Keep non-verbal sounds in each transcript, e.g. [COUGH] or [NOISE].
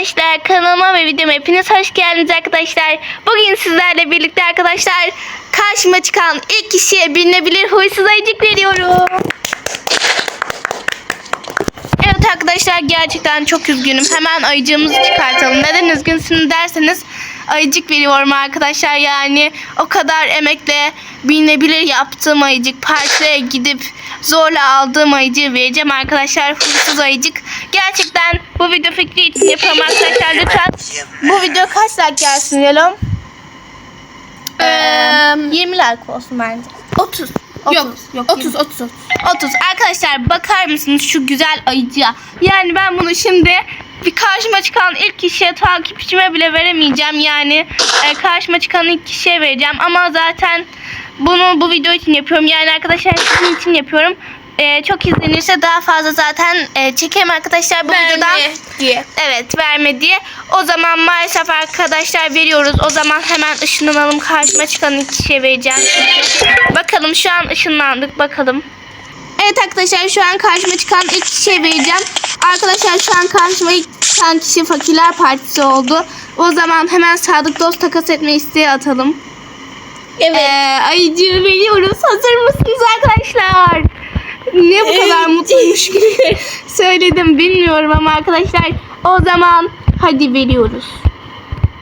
arkadaşlar kanalıma ve videoma hepiniz hoş geldiniz arkadaşlar. Bugün sizlerle birlikte arkadaşlar karşıma çıkan ilk kişiye bilinebilir huysuz ayıcık veriyorum. Evet arkadaşlar gerçekten çok üzgünüm. Hemen ayıcığımızı çıkartalım. Neden üzgünsünüz derseniz ayıcık veriyorum arkadaşlar. Yani o kadar emekle bilinebilir yaptığım ayıcık partiye gidip zorla aldığım ayıcığı vereceğim arkadaşlar. Huysuz ayıcık. Gerçekten bu video fikri için yapıyorum arkadaşlar. Lütfen bu video kaç like gelsin diyelim? Ee, 20 like olsun bence. 30. 30. Yok, yok 30 30. 30. Arkadaşlar bakar mısınız şu güzel ayıcıya? Yani ben bunu şimdi bir karşıma çıkan ilk kişiye takipçime bile veremeyeceğim. Yani e, karşıma çıkan ilk kişiye vereceğim. Ama zaten bunu bu video için yapıyorum. Yani arkadaşlar sizin için yapıyorum. E, çok izlenirse daha fazla zaten e, çekerim arkadaşlar bu videodan. Verme diye. Evet verme diye. O zaman maalesef arkadaşlar veriyoruz. O zaman hemen ışınlanalım. Karşıma çıkan ilk kişiye vereceğim. Bakalım şu an ışınlandık. Bakalım. Evet arkadaşlar şu an karşıma çıkan ilk kişiye vereceğim. Arkadaşlar şu an karşıma ilk çıkan kişi Fakirler Partisi oldu. O zaman hemen Sadık Dost takas etme isteği atalım. Evet. Ee, ayıcığı veriyoruz. Hazır mısınız arkadaşlar? Niye bu kadar mutluymuş gibi [LAUGHS] söyledim bilmiyorum ama arkadaşlar o zaman hadi veriyoruz.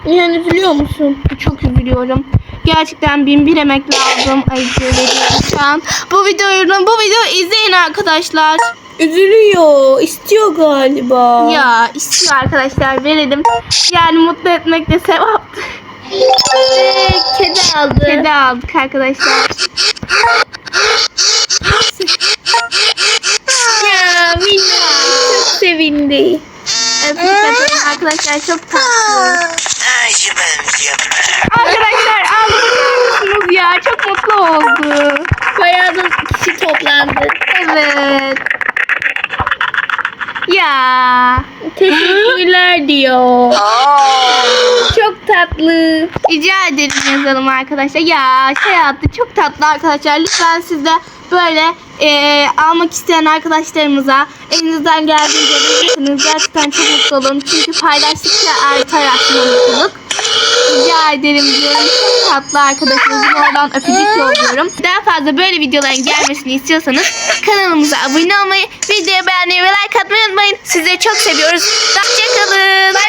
yani üzülüyor musun? Çok üzülüyorum. Gerçekten bin bir aldığım ayıcığı veriyorum şu an. Bu videoyu, bu videoyu izleyin arkadaşlar. Üzülüyor. istiyor galiba. Ya istiyor arkadaşlar verelim. Yani mutlu etmek de sevaptır. Ee, kedi aldı. Kedi aldık arkadaşlar. [LAUGHS] sevindi. Öpücük atalım arkadaşlar çok tatlı. Arkadaşlar aldık mısınız ya? Çok mutlu oldu. Bayağı da kişi toplandı. Evet. Ya. Teşekkürler diyor. Tatlı. Rica ederim yazalım arkadaşlar. Ya şey attı çok tatlı arkadaşlar. Lütfen siz de böyle e, almak isteyen arkadaşlarımıza elinizden geldiğince verirsiniz. Gerçekten çok mutlu olurum. Çünkü paylaştıkça artar mutluluk. Rica ederim diyorum. Çok tatlı arkadaşınızın oradan öpücük yolluyorum. Daha fazla böyle videoların gelmesini istiyorsanız kanalımıza abone olmayı, videoyu beğenmeyi ve like atmayı unutmayın. Sizleri çok seviyoruz. Hoşçakalın. Bay.